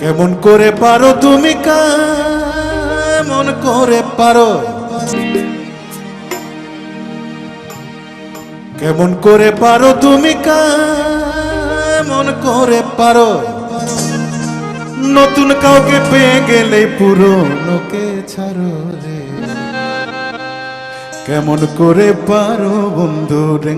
কেমন করে পারো তুমি কেমন করে পারো? কেমন করে পারো তুমি কেমন করে পারো? নতুন কাউকে পেয়ে গেলে পুরোনোকে ছাড়ো রে। কেমন করে পারো বন্ধু রে?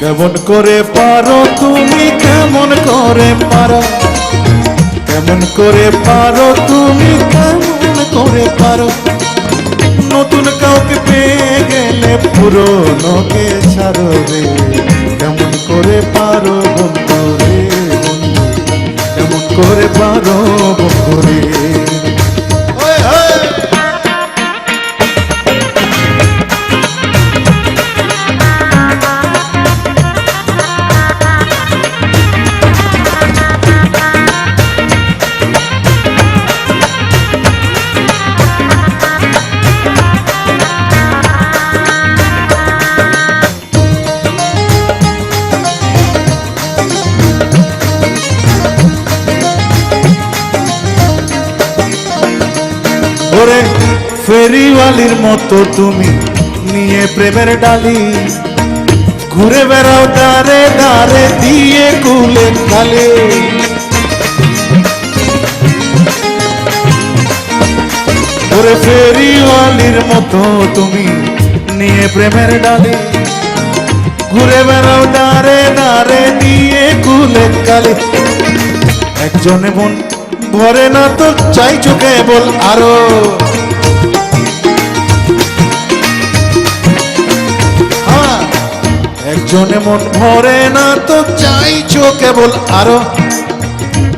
কেমন করে পারো তুমি, কেমন করে পারো? কেমন করে পারো তুমি, কেমন করে পারো? নতুন কাউকে পেয়ে গেলে পুরোনোকে ছাড়ো রে কেমন করে পারো বন্ধু রে কেমন করে পারো ওরে ফেরিওয়ালির মতো তুমি নিয়ে প্রেমের ডালি। ঘুরে বেড়াও দারে দারে দিয়ে কুলে খালে ওরে ফেরিওয়ালির মতো তুমি নিয়ে প্রেমের ডালি। ঘুরে বেড়াও দারে দারে দিয়ে কুলে কালে। একজনে মন ভরে না তো চাইছো কেবল আরও হ্যাঁ, একজনে মন ভরে না তো চাইছো কেবল আরও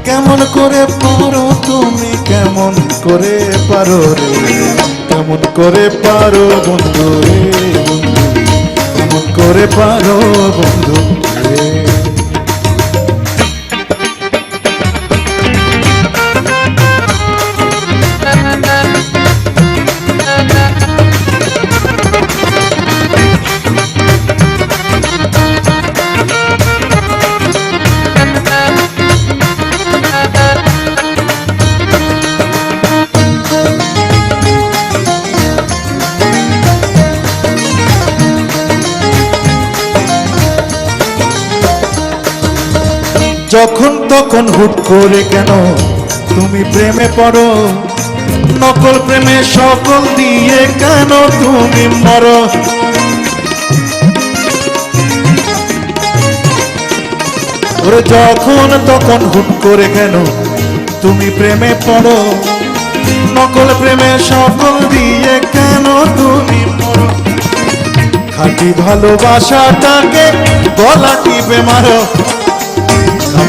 কেমন করে পারো তুমি কেমন করে পারো রে? কেমন করে পারো বন্ধু রে বন্ধু কেমন করে পারো বন্ধু যখন তখন হুট করে কেন তুমি প্রেমে পড়ো? নকল প্রেমে সকল দিয়ে কেন তুমি মরো? যখন তখন হুট করে কেন তুমি প্রেমে পড়ো? নকল প্রেমে সকল দিয়ে কেন তুমি মরো? খাঁটি ভালোবাসাটাকে গলা টিপে মারো।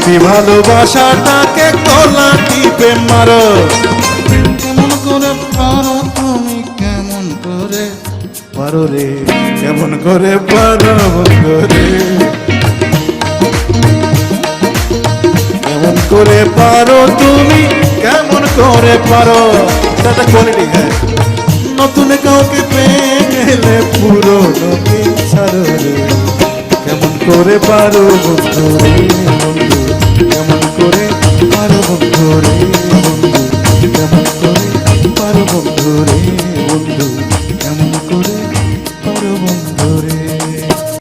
খাঁটি ভালোবাসাটাকে গলা টিপে মারো। কেমন করে পারো তুমি কেমন করে? পারো রে কেমন করে পারো বন্ধু রে কেমন করে পারো তুমি কেমন করে পারো? দাদা কোয়ালিটি হ্যাঁ। নতুন কাউকে পেয়ে গেলে পুরোনো ছাড়ো রে। কেমন করে পারো বন্ধু বন্ধু? কেমন করে আরও রে